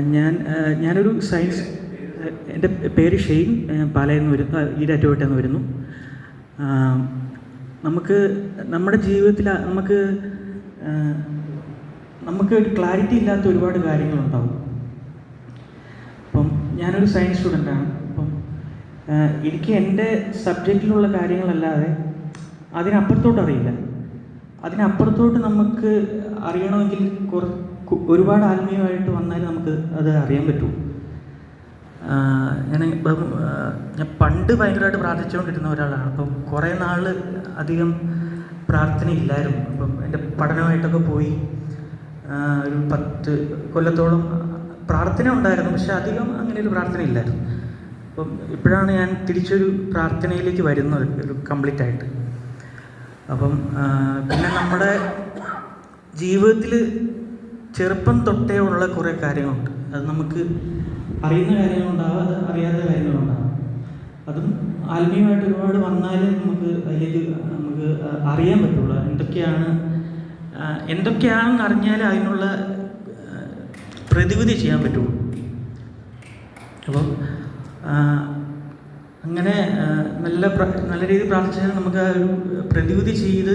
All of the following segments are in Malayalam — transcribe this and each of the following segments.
ഞാൻ ഞാനൊരു സയൻസ് എന്റെ പേര് ഷെയ്ൻ പാലയിൽ നിന്ന് വരുന്നു ഈരാറ്റുപേട്ടയിൽ നിന്ന് വരുന്നു. നമുക്ക് നമ്മുടെ ജീവിതത്തിൽ നമുക്ക് നമുക്ക് ഒരു ക്ലാരിറ്റി ഇല്ലാത്ത ഒരുപാട് കാര്യങ്ങളുണ്ടാവും. അപ്പം ഞാനൊരു സയൻസ് സ്റ്റുഡന്റാണ് അപ്പം എനിക്ക് എന്റെ സബ്ജക്റ്റിലുള്ള കാര്യങ്ങളല്ലാതെ അതിനപ്പുറത്തോട്ട് അറിയില്ല. അതിനപ്പുറത്തോട്ട് നമുക്ക് അറിയണമെങ്കിൽ കുറ കു- ഒരുപാട് ആത്മീയമായിട്ട് വന്നാൽ നമുക്ക് അത് അറിയാൻ പറ്റൂ. ഞാൻ ഇപ്പം ഞാൻ പണ്ട് ഭയങ്കരമായിട്ട് പ്രാർത്ഥിച്ചുകൊണ്ടിരുന്ന ഒരാളാണ്. അപ്പം കുറേ നാൾ അധികം പ്രാർത്ഥന ഇല്ലായിരുന്നു. അപ്പം എന്റെ പഠനമായിട്ടൊക്കെ പോയി ഒരു പത്ത് കൊല്ലത്തോളം പ്രാർത്ഥന ഉണ്ടായിരുന്നു. പക്ഷെ അധികം അങ്ങനെ ഒരു പ്രാർത്ഥന ഇല്ലായിരുന്നു. അപ്പം ഇപ്പോഴാണ് ഞാൻ തിരിച്ചൊരു പ്രാർത്ഥനയിലേക്ക് വരുന്നത് ഒരു കംപ്ലീറ്റ് ആയിട്ട് അപ്പം പിന്നെ നമ്മുടെ ജീവിതത്തിൽ ചെറുപ്പം തൊട്ടേ ഉള്ള കുറേ കാര്യങ്ങളുണ്ട്. അത് നമുക്ക് അറിയുന്ന കാര്യങ്ങളുണ്ടാവാം അത് അറിയാത്ത കാര്യങ്ങളുണ്ടാവാം. അതും ആത്മീയമായിട്ട് ഒരുപാട് വന്നാലേ നമുക്ക് അതിലേക്ക് നമുക്ക് അറിയാൻ പറ്റുള്ളൂ. എന്തൊക്കെയാണ് എന്തൊക്കെയാണെന്ന് അറിഞ്ഞാൽ അതിനുള്ള പ്രതിവിധി ചെയ്യാൻ പറ്റുള്ളൂ. അപ്പം അങ്ങനെ നല്ല നല്ല രീതിയിൽ പ്രാർത്ഥിച്ചാൽ നമുക്ക് ആ ഒരു പ്രതിവിധി ചെയ്ത്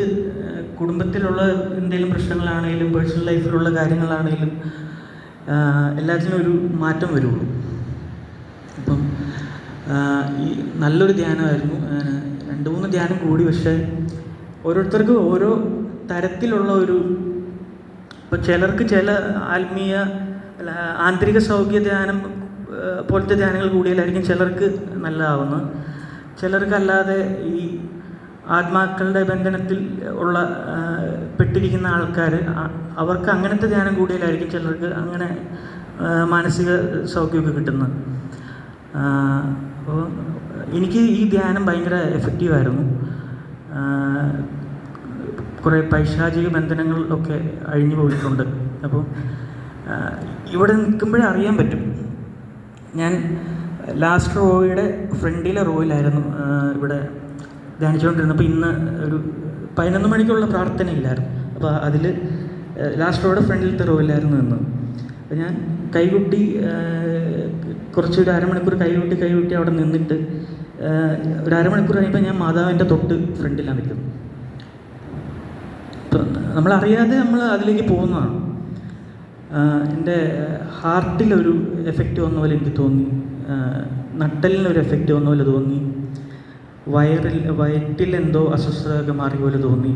കുടുംബത്തിലുള്ള എന്തെങ്കിലും പ്രശ്നങ്ങളാണെങ്കിലും പേഴ്സണൽ ലൈഫിലുള്ള കാര്യങ്ങളാണെങ്കിലും എല്ലാത്തിനും ഒരു മാറ്റം വരുള്ളൂ. അപ്പം ഈ നല്ലൊരു ധ്യാനമായിരുന്നു. രണ്ട് മൂന്ന് ധ്യാനം കൂടി പക്ഷേ ഓരോരുത്തർക്കും ഓരോ തരത്തിലുള്ള ഒരു ഇപ്പോൾ ചിലർക്ക് ചില ആത്മീയ ആന്തരിക സൗഖ്യ ധ്യാനം പോലത്തെ ധ്യാനങ്ങൾ കൂടിയാലായിരിക്കും ചിലർക്ക് നല്ലതാവുന്നത്. ചിലർക്കല്ലാതെ ഈ ആത്മാക്കളുടെ ബന്ധനത്തിൽ ഉള്ള പെട്ടിരിക്കുന്ന ആൾക്കാർ അവർക്ക് അങ്ങനത്തെ ധ്യാനം കൂടിയാലായിരിക്കും ചിലർക്ക് അങ്ങനെ മാനസിക സൗഖ്യമൊക്കെ കിട്ടുന്നത്. അപ്പോൾ എനിക്ക് ഈ ധ്യാനം ഭയങ്കര എഫക്റ്റീവായിരുന്നു കുറേ പൈശാചിക ബന്ധനങ്ങളിലൊക്കെ അഴിഞ്ഞു പോയിട്ടുണ്ട്. അപ്പോൾ ഇവിടെ നിൽക്കുമ്പോഴേ അറിയാൻ പറ്റും. ഞാൻ ലാസ്റ്റ് റോയുടെ ഫ്രണ്ടിലെ റോയിലായിരുന്നു ഇവിടെ ധ്യാനിച്ചുകൊണ്ടിരുന്നത് അപ്പോൾ ഇന്ന് ഒരു പതിനൊന്ന് മണിക്കുള്ള പ്രാർത്ഥനയില്ലായിരുന്നു അപ്പോൾ അതിൽ ലാസ്റ്റ് റോയുടെ ഫ്രണ്ടിലത്തെ റോയിലായിരുന്നു നിന്നത് അപ്പോൾ ഞാൻ കൈകൊട്ടി കുറച്ച് കുറച്ചൊരു അരമണിക്കൂർ കൈകൊട്ടി കൈകൊട്ടി അവിടെ നിന്നിട്ട് ഒരു അരമണിക്കൂർ കഴിയുമ്പോൾ ഞാൻ മാതാവിന്റെ തൊട്ട് ഫ്രണ്ടിലാണ് നിൽക്കുന്നത്. ഇപ്പം നമ്മളറിയാതെ നമ്മൾ അതിലേക്ക് പോകുന്നതാണ്. എന്റെ ഹാർട്ടിലൊരു എഫക്റ്റ് വന്ന പോലെ എനിക്ക് തോന്നി. നട്ടലിനൊരു എഫക്റ്റ് വന്ന പോലെ തോന്നി. വയറിൽ വയറ്റിൽ എന്തോ അസ്വസ്ഥതയൊക്കെ മാറിയ പോലെ തോന്നി.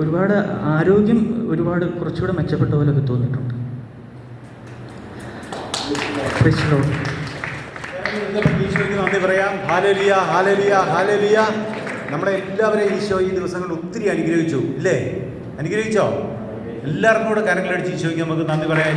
ഒരുപാട് ആരോഗ്യം ഒരുപാട് കുറച്ചുകൂടെ മെച്ചപ്പെട്ട പോലെയൊക്കെ തോന്നിയിട്ടുണ്ട്. നന്ദി നമ്മളെ എല്ലാവരെയും ഈശോ ഈ ദിവസങ്ങളിൽ ഒത്തിരി അനുഗ്രഹിച്ചു ഇല്ലേ അനുഗ്രഹിച്ചോ? എല്ലാവർക്കും കൂടെ കരങ്ങളടിച്ച് ഈശോയ്ക്ക് നമുക്ക് നന്ദി പറയാം.